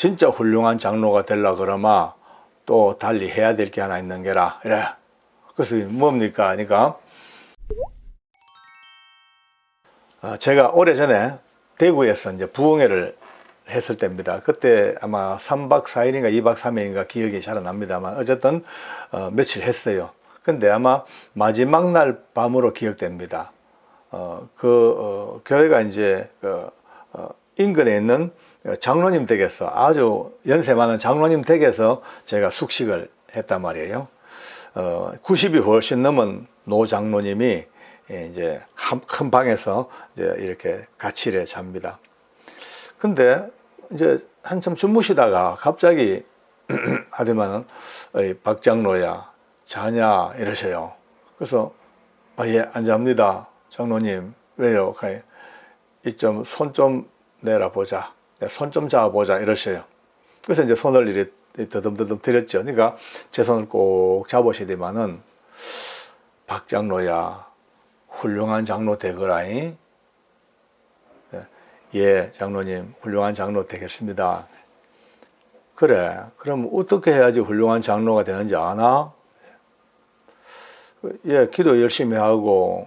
진짜 훌륭한 장로가 되려 그러마 또 달리 해야 될 게 하나 있는 게라 이래 그래서 뭡니까 그러니까 아, 제가 오래전에 대구에서 이제 부흥회를 했을 때입니다. 그때 아마 3박 4일인가 2박 3일인가 기억이 잘 안 납니다만 어쨌든 어, 며칠 했어요. 근데 아마 마지막 날 밤으로 기억됩니다. 어, 그 어, 교회가 이제 그, 어, 인근에 있는 장로님 댁에서 아주 연세 많은 장로님 댁에서 제가 숙식을 했단 말이에요. 어, 90이 훨씬 넘은 노 장로님이 예, 이제 한, 큰 방에서 이제 이렇게 같이 이래 잡니다. 근데 이제 한참 주무시다가 갑자기 어이, 박 장로야 자냐 이러셔요. 그래서 아, 예, 안 잡니다. 장로님 왜요? 이좀 손좀 내라 보자. 손 좀 잡아 보자 이러셔요. 그래서 이제 손을 이렇게 더듬더듬 들였죠. 그러니까 제 손을 꼭 잡으시더만은 박 장로야 훌륭한 장로 되거라이. 예, 장로님, 훌륭한 장로 되겠습니다. 그래, 그럼 어떻게 해야지 훌륭한 장로가 되는지 아나? 예, 기도 열심히 하고,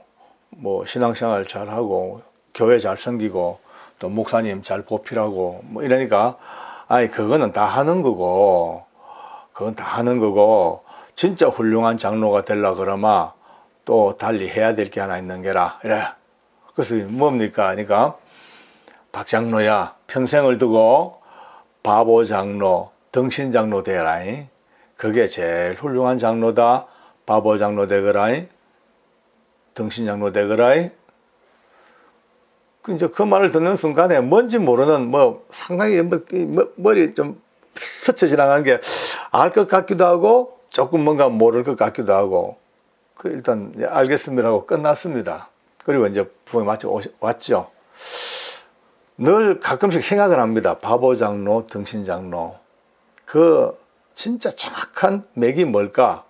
뭐, 신앙생활 잘 하고, 교회 잘 섬기고, 또 목사님 잘 보필하고, 뭐 이러니까, 아니, 그거는 다 하는 거고, 그건 다 하는 거고, 진짜 훌륭한 장로가 되려 그러마, 또 달리 해야 될 게 하나 있는 게라, 이래. 그래서 뭡니까? 그러니까, 박 장로야 평생을 두고 바보 장로, 덩신 장로 되라이. 그게 제일 훌륭한 장로다. 바보 장로 되거라이. 덩신 장로 되거라이. 그 이제 그 말을 듣는 순간에 뭔지 모르는 뭐 상당히 뭐, 뭐 머리 좀 스쳐 지나간 게 알 것 같기도 하고 조금 뭔가 모를 것 같기도 하고 그 일단 알겠습니다 하고 끝났습니다. 그리고 이제 부모님 마치 왔죠. 늘 가끔씩 생각을 합니다. 바보 장로, 등신 장로. 그 진짜 정확한 맥이 뭘까?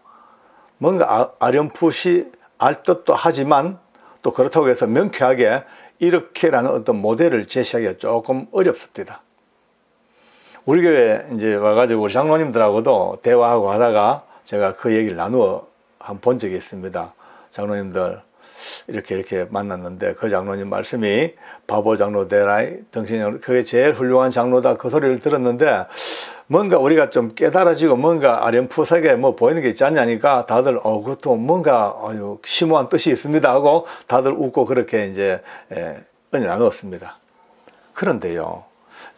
뭔가 아, 아련풋이 알 듯도 하지만 또 그렇다고 해서 명쾌하게 이렇게라는 어떤 모델을 제시하기가 조금 어렵습니다. 우리 교회 이제 와가지고 우리 장로님들하고도 대화하고 하다가 제가 그 얘기를 나누어 한 본 적이 있습니다. 장로님들, 이렇게 이렇게 만났는데 그 장로님 말씀이 바보 장로 등신 장로 그게 제일 훌륭한 장로다 그 소리를 들었는데 뭔가 우리가 좀 깨달아지고 뭔가 아련푸석에 뭐 보이는 게 있지 않냐니까 다들 어 그것도 뭔가 아주 심오한 뜻이 있습니다 하고 다들 웃고 그렇게 이제 예, 은혜 나누었습니다. 그런데요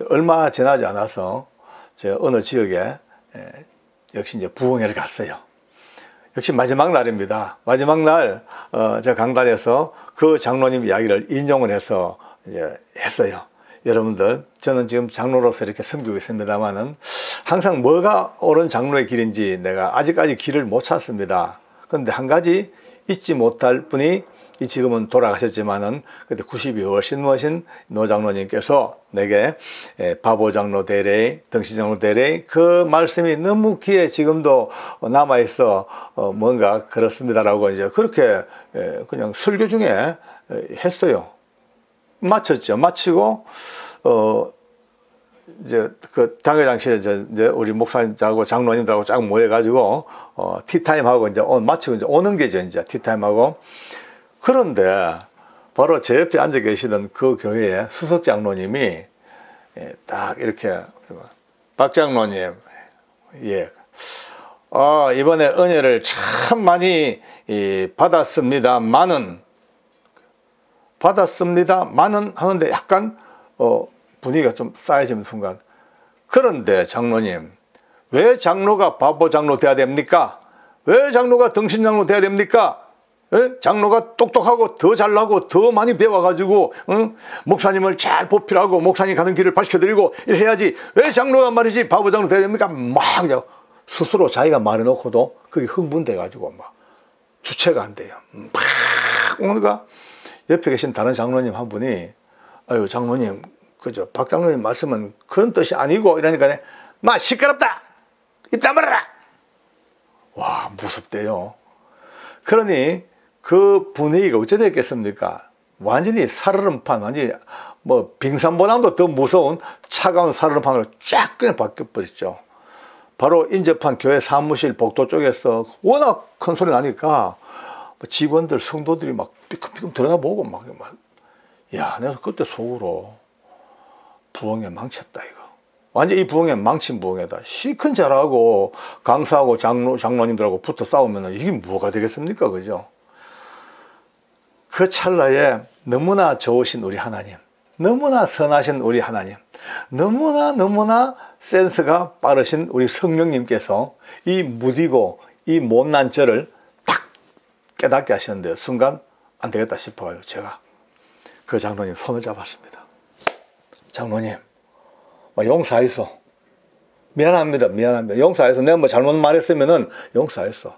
얼마 지나지 않아서 제 어느 지역에 예, 역시 이제 부흥회를 갔어요. 역시 마지막 날입니다. 마지막 날, 어, 제가 강단에서 그 장로님 이야기를 인용을 해서 이제 했어요. 여러분들, 저는 지금 장로로서 이렇게 섬기고 있습니다만은 항상 뭐가 옳은 장로의 길인지 내가 아직까지 길을 못 찾습니다. 그런데 한 가지 잊지 못할 분이 이 지금은 돌아가셨지만은 그때 90이 훨씬 멋진 노 장로님께서 내게 바보 장로 대례, 등신 장로 대례 그 말씀이 너무 귀에 지금도 남아 있어 어, 뭔가 그렇습니다라고 이제 그렇게 그냥 설교 중에 했어요. 마쳤죠. 마치고 어 이제 그 당회장실에 이제 우리 목사님하고 장로님들하고 쫙 모여가지고 어 티타임 하고 이제 오, 마치고 이제 오는 게죠 이제 티타임 하고 그런데 바로 제 옆에 앉아 계시던 그 교회의 수석 장로님이 예, 딱 이렇게 박 장로님 예. 아, 이번에 은혜를 참 많이 받았습니다만은 받았습니다만은 하는데 약간 어, 분위기가 좀 쌓여지는 순간 그런데 장로님 왜 장로가 바보 장로 돼야 됩니까? 왜 장로가 등신 장로 돼야 됩니까? 에? 장로가 똑똑하고 더 잘나고 더 많이 배워가지고 응? 목사님을 잘 보필하고 목사님 가는 길을 밝혀드리고 이래 해야지 왜 장로가 말이지 바보 장로 돼야 됩니까? 막 스스로 자기가 말해놓고도 그게 흥분돼가지고 막 주체가 안 돼요. 막 오늘가 옆에 계신 다른 장로님 한 분이 아유 장로님 그저 박 장로님 말씀은 그런 뜻이 아니고 이러니까 막 시끄럽다 입 다물어라 와 무섭대요. 그러니 그 분위기가 어찌 됐겠습니까? 완전히 살얼음판, 완전히 뭐 빙산보다도 더 무서운 차가운 살얼음판으로 쫙 그냥 바뀌어버렸죠. 바로 인접한 교회 사무실 복도 쪽에서 워낙 큰 소리 나니까 뭐 직원들 성도들이 막 삐끔삐끔 들어가 보고 막, 막 야, 내가 그때 속으로 부엉이 망쳤다 이거. 완전 이 부엉이 망친 부엉이다. 시큰 잘하고 강사하고 장로 장로님들하고 붙어 싸우면 이게 뭐가 되겠습니까, 그죠? 그 찰나에 너무나 좋으신 우리 하나님, 너무나 선하신 우리 하나님, 너무나 너무나 센스가 빠르신 우리 성령님께서 이 무디고 이 못난 저를 탁 깨닫게 하셨는데 순간 안 되겠다 싶어요. 제가 그 장로님 손을 잡았습니다. 장로님, 뭐 용서하이소. 미안합니다. 미안합니다. 용서하이소. 내가 뭐 잘못 말했으면은 용서하이소.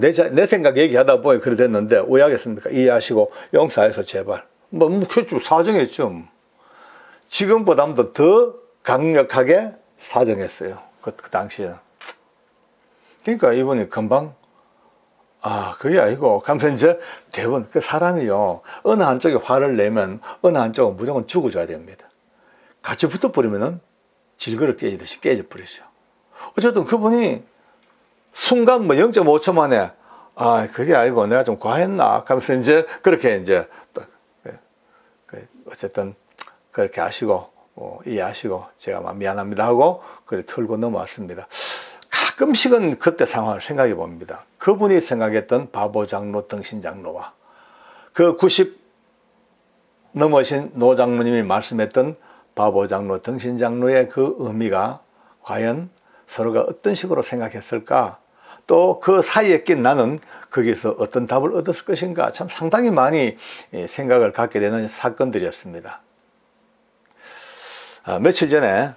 내, 자, 내 생각 얘기하다 보니 그래 됐는데 오해하겠습니까? 이해하시고 용서하이소 제발. 뭐, 뭐. 사정했죠. 지금보다도 더 강력하게 사정했어요. 그, 그 당시에는. 그러니까 이분이 금방 아, 그게 아니고, 감사 이제 대부분 그 사람이요. 어느 한쪽에 화를 내면 어느 한쪽은 무조건 죽어줘야 됩니다. 같이 붙어버리면은 질그릇 깨지듯이 깨져버리죠. 어쨌든 그분이 순간 뭐 0.5초 만에 아, 그게 아니고 내가 좀 과했나? 하면서 이제 그렇게 이제 또 그, 그 어쨌든 그렇게 하시고 뭐 이해하시고 제가 막 미안합니다 하고 그래 털고 넘어왔습니다. 가끔씩은 그때 상황을 생각해 봅니다. 그분이 생각했던 바보 장로, 등신 장로와 그 90 넘으신 노 장로님이 말씀했던 바보 장로, 등신 장로의 그 의미가 과연 서로가 어떤 식으로 생각했을까? 또 그 사이에 낀 나는 거기서 어떤 답을 얻었을 것인가? 참 상당히 많이 생각을 갖게 되는 사건들이었습니다. 아, 며칠 전에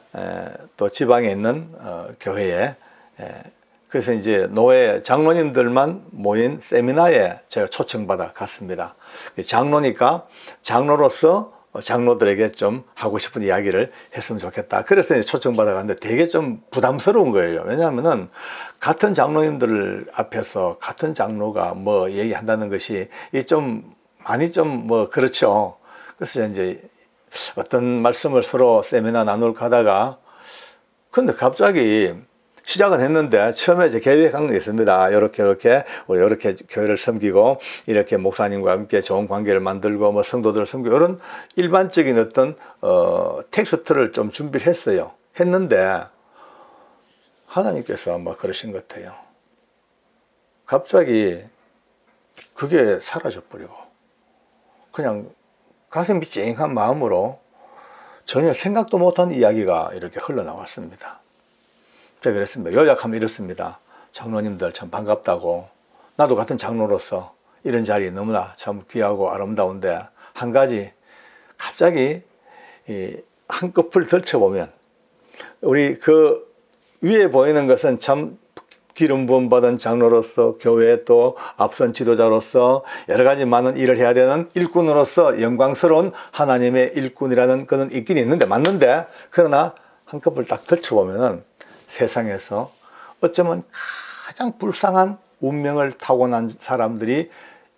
또 지방에 있는 어, 교회에 그래서 이제 노예 장로님들만 모인 세미나에 제가 초청받아 갔습니다. 장로니까 장로로서 장로들에게 좀 하고 싶은 이야기를 했으면 좋겠다. 그래서 초청받아 갔는데 되게 좀 부담스러운 거예요. 왜냐하면은 같은 장로님들 앞에서 같은 장로가 뭐 얘기한다는 것이 좀 많이 좀 뭐 그렇죠. 그래서 이제 어떤 말씀을 서로 세미나 나눌까 하다가 근데 갑자기 시작은 했는데 처음에 이제 계획한 게 있습니다. 이렇게 이렇게 우리 이렇게 교회를 섬기고 이렇게 목사님과 함께 좋은 관계를 만들고 뭐 성도들을 섬기고 이런 일반적인 어떤 어 텍스트를 좀 준비를 했어요. 했는데 하나님께서 뭐 그러신 것 같아요. 갑자기 그게 사라져 버리고 그냥 가슴이 찡한 마음으로 전혀 생각도 못한 이야기가 이렇게 흘러나왔습니다. 제가 그랬습니다. 요약하면 이렇습니다. 장로님들 참 반갑다고 나도 같은 장로로서 이런 자리 너무나 참 귀하고 아름다운데 한 가지 갑자기 한꺼풀 덜쳐보면 우리 그 위에 보이는 것은 참 기름 부음 받은 장로로서 교회 또 앞선 지도자로서 여러 가지 많은 일을 해야 되는 일꾼으로서 영광스러운 하나님의 일꾼이라는 그는 있긴 있는데 맞는데 그러나 한꺼풀 딱 덜쳐보면은 세상에서 어쩌면 가장 불쌍한 운명을 타고난 사람들이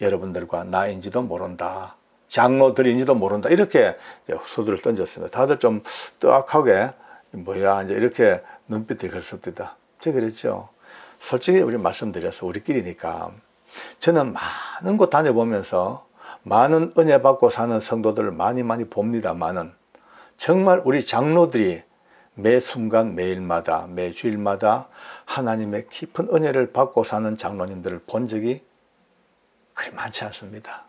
여러분들과 나인지도 모른다. 장로들인지도 모른다. 이렇게 소들을 던졌습니다. 다들 좀 뜨악하게 뭐야 이제 이렇게 눈빛을 걸었습니다. 제가 그랬죠. 솔직히 우리 말씀드려서 우리끼리니까 저는 많은 곳 다녀보면서 많은 은혜 받고 사는 성도들을 많이 많이 봅니다만은 정말 우리 장로들이 매 순간 매일마다 매 주일마다 하나님의 깊은 은혜를 받고 사는 장로님들을 본 적이 그리 많지 않습니다.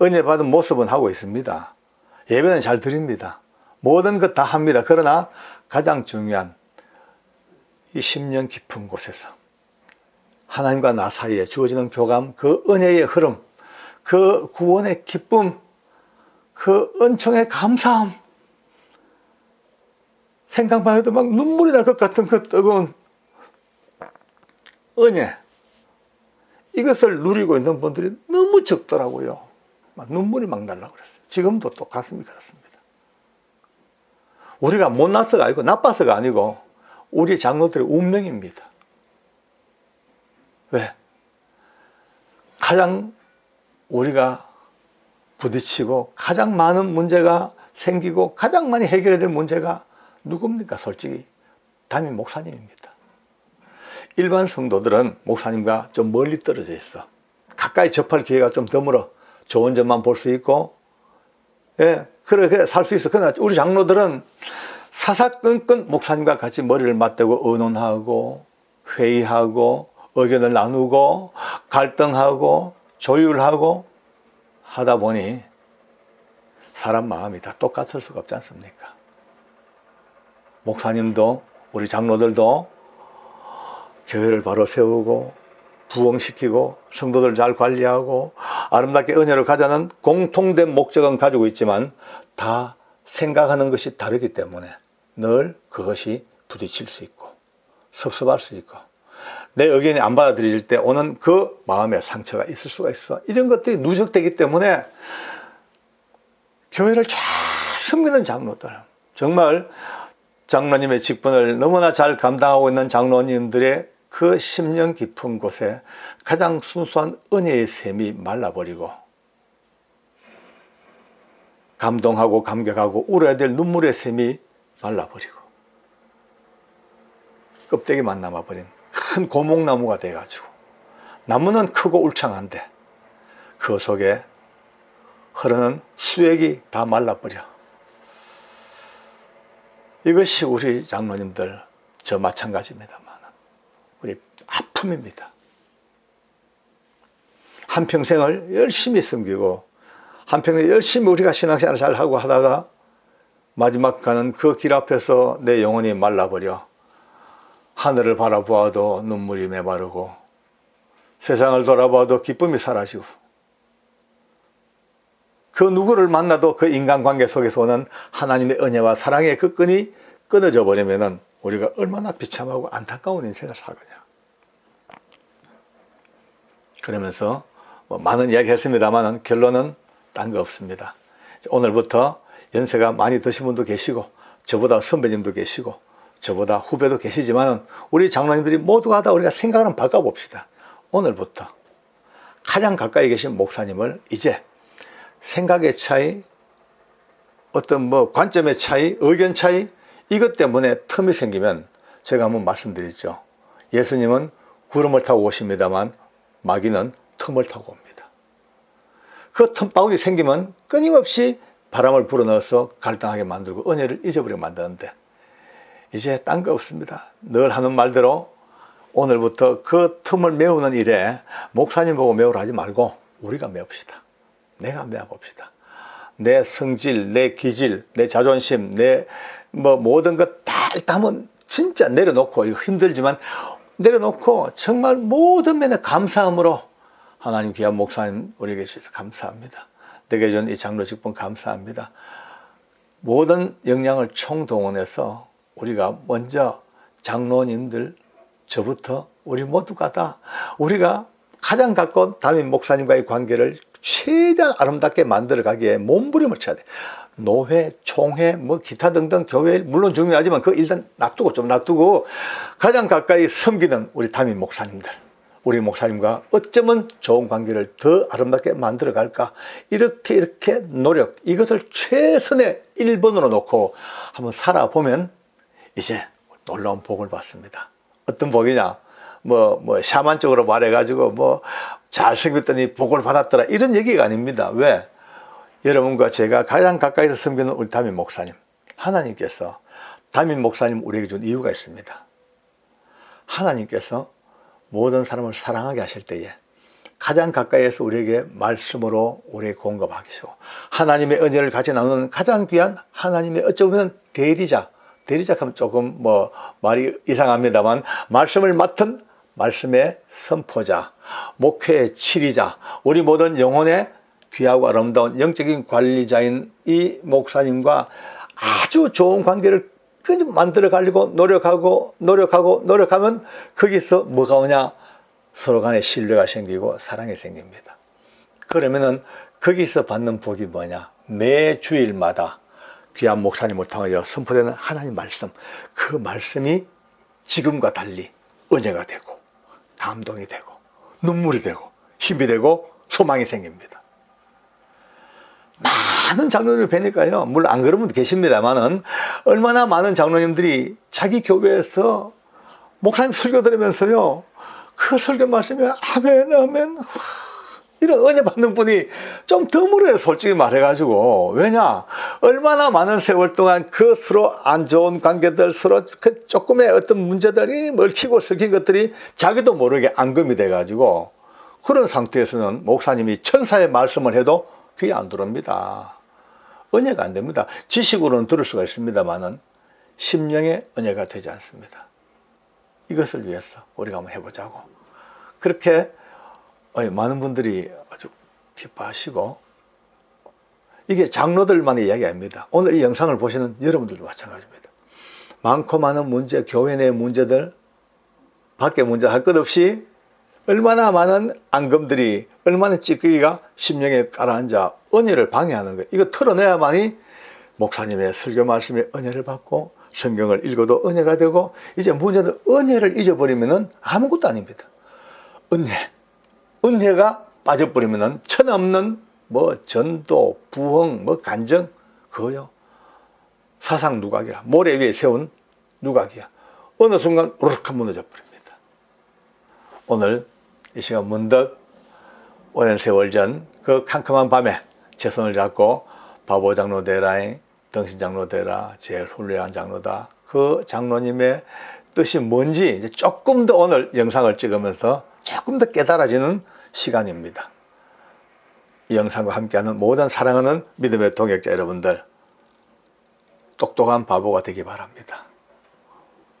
은혜 받은 모습은 하고 있습니다. 예배는 잘 드립니다. 모든 것 다 합니다. 그러나 가장 중요한 이 10년 깊은 곳에서 하나님과 나 사이에 주어지는 교감, 그 은혜의 흐름, 그 구원의 기쁨, 그 은총의 감사함, 생각만 해도 막 눈물이 날 것 같은 그 뜨거운 은혜. 이것을 누리고 있는 분들이 너무 적더라고요. 막 눈물이 막 날라고 그랬어요. 지금도 똑같습니 그렇습니다. 우리가 못나서가 아니고 나빠서가 아니고 우리 장로들의 운명입니다. 왜? 가장 우리가 부딪히고 가장 많은 문제가 생기고 가장 많이 해결해야 될 문제가 누굽니까? 솔직히 담임 목사님입니다. 일반 성도들은 목사님과 좀 멀리 떨어져 있어. 가까이 접할 기회가 좀 드물어. 좋은 점만 볼 수 있고, 예, 그래, 살수 있어. 그러나 우리 장로들은 사사건건 목사님과 같이 머리를 맞대고 의논하고, 회의하고, 의견을 나누고, 갈등하고, 조율하고 하다 보니 사람 마음이 다 똑같을 수가 없지 않습니까? 목사님도, 우리 장로들도 교회를 바로 세우고 부흥시키고 성도들 잘 관리하고 아름답게 은혜를 가자는 공통된 목적은 가지고 있지만 다 생각하는 것이 다르기 때문에 늘 그것이 부딪힐 수 있고 섭섭할 수 있고 내 의견이 안 받아들일 때 오는 그 마음의 상처가 있을 수가 있어. 이런 것들이 누적되기 때문에 교회를 잘 섬기는 장로들 정말 장로님의 직분을 너무나 잘 감당하고 있는 장로님들의 그 10년 깊은 곳에 가장 순수한 은혜의 샘이 말라버리고 감동하고 감격하고 울어야 될 눈물의 샘이 말라버리고 껍데기만 남아버린 큰 고목나무가 돼가지고 나무는 크고 울창한데 그 속에 흐르는 수액이 다 말라버려 이것이 우리 장로님들 저 마찬가지입니다만 우리 아픔입니다. 한평생을 열심히 섬기고 한평생 열심히 우리가 신앙생활을 잘 하고 하다가 마지막 가는 그 길 앞에서 내 영혼이 말라버려 하늘을 바라보아도 눈물이 메마르고 세상을 돌아봐도 기쁨이 사라지고 그 누구를 만나도 그 인간관계 속에서 오는 하나님의 은혜와 사랑의 그 끈이 끊어져 버리면은 우리가 얼마나 비참하고 안타까운 인생을 살거냐. 그러면서 뭐 많은 이야기 했습니다만 결론은 딴 거 없습니다. 오늘부터 연세가 많이 드신 분도 계시고 저보다 선배님도 계시고 저보다 후배도 계시지만 우리 장로님들이 모두가 다 우리가 생각을 바꿔봅시다. 오늘부터 가장 가까이 계신 목사님을 이제 생각의 차이, 어떤 뭐 관점의 차이, 의견 차이, 이것 때문에 틈이 생기면 제가 한번 말씀드렸죠. 예수님은 구름을 타고 오십니다만 마귀는 틈을 타고 옵니다. 그 틈바구니 생기면 끊임없이 바람을 불어넣어서 갈등하게 만들고 은혜를 잊어버리게 만드는데 이제 딴 거 없습니다. 늘 하는 말대로 오늘부터 그 틈을 메우는 일에 목사님 보고 메우라 하지 말고 우리가 메웁시다. 내가 메워봅시다. 내 성질, 내 기질, 내 자존심, 내 뭐 모든 것 다 일단 한번 진짜 내려놓고 힘들지만 내려놓고 정말 모든 면에 감사함으로 하나님 귀한 목사님 우리에게 주셔서 감사합니다. 내게 준 이 장로 직분 감사합니다. 모든 역량을 총동원해서 우리가 먼저 장로님들 저부터 우리 모두가 다 우리가 가장 가까운 담임 목사님과의 관계를 최대한 아름답게 만들어 가기에 몸부림을 쳐야 돼. 노회, 총회, 뭐 기타 등등 교회 물론 중요하지만 그 일단 놔두고 좀 놔두고 가장 가까이 섬기는 우리 담임 목사님들, 우리 목사님과 어쩌면 좋은 관계를 더 아름답게 만들어 갈까 이렇게 이렇게 노력 이것을 최선의 1번으로 놓고 한번 살아보면 이제 놀라운 복을 받습니다. 어떤 복이냐? 뭐, 뭐, 샤만적으로 말해가지고, 뭐, 잘 섬겼더니 복을 받았더라. 이런 얘기가 아닙니다. 왜? 여러분과 제가 가장 가까이서 섬기는 우리 담임 목사님. 하나님께서 담임 목사님 우리에게 준 이유가 있습니다. 하나님께서 모든 사람을 사랑하게 하실 때에 가장 가까이에서 우리에게 말씀으로 우리에게 공급하시고 하나님의 은혜를 같이 나누는 가장 귀한 하나님의 어쩌면 대리자 대리자 하면 조금 뭐 말이 이상합니다만 말씀을 맡은 말씀의 선포자 목회의 치리자 우리 모든 영혼의 귀하고 아름다운 영적인 관리자인 이 목사님과 아주 좋은 관계를 끈 만들어 가려고 노력하고 노력하고 노력하면 거기서 뭐가 오냐? 서로 간에 신뢰가 생기고 사랑이 생깁니다. 그러면은 거기서 받는 복이 뭐냐? 매 주일마다 귀한 목사님을 통하여 선포되는 하나님 말씀. 그 말씀이 지금과 달리 은혜가 되고 감동이 되고 눈물이 되고 힘이 되고 소망이 생깁니다. 많은 장로님을 뵈니까요. 물론 안 그런 분도 계십니다만은 얼마나 많은 장로님들이 자기 교회에서 목사님 설교 들으면서요. 그 설교 말씀에 아멘, 아멘. 이런 은혜 받는 분이 좀 드물어요, 솔직히 말해가지고. 왜냐? 얼마나 많은 세월 동안 그 서로 안 좋은 관계들, 서로 그 조금의 어떤 문제들이 얽히고 설킨 것들이 자기도 모르게 앙금이 돼가지고 그런 상태에서는 목사님이 천사의 말씀을 해도 귀에 안 들어옵니다. 은혜가 안 됩니다. 지식으로는 들을 수가 있습니다만은 심령의 은혜가 되지 않습니다. 이것을 위해서 우리가 한번 해보자고. 그렇게 어, 많은 분들이 아주 기뻐하시고 이게 장로들만의 이야기 아닙니다. 오늘 이 영상을 보시는 여러분들도 마찬가지입니다. 많고 많은 문제, 교회 내 문제들, 밖에 문제 할 것 없이 얼마나 많은 앙금들이 얼마나 찌꺼기가 심령에 깔아앉아 은혜를 방해하는 거예요. 이거 털어내야만이 목사님의 설교 말씀에 은혜를 받고 성경을 읽어도 은혜가 되고 이제 문제는 은혜를 잊어버리면 아무것도 아닙니다. 은혜. 은혜가 빠져버리면 천없는 뭐 전도, 부흥, 뭐 간정 그거요. 사상 누각이라 모래 위에 세운 누각이야. 어느 순간 우르륵 무너져 버립니다. 오늘 이 시간 문득 오랜 세월 전 그 캄캄한 밤에 제 손을 잡고 바보 장로 되라잉 등신 장로 되라 제일 훌륭한 장로다 그 장로님의 뜻이 뭔지 이제 조금 더 오늘 영상을 찍으면서 조금 더 깨달아지는 시간입니다. 이 영상과 함께하는 모든 사랑하는 믿음의 동역자 여러분들 똑똑한 바보가 되기 바랍니다.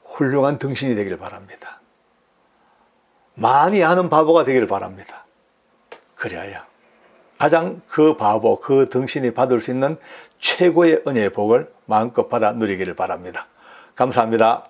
훌륭한 등신이 되길 바랍니다. 많이 아는 바보가 되기를 바랍니다. 그래야 가장 그 바보, 그 등신이 받을 수 있는 최고의 은혜의 복을 마음껏 받아 누리기를 바랍니다. 감사합니다.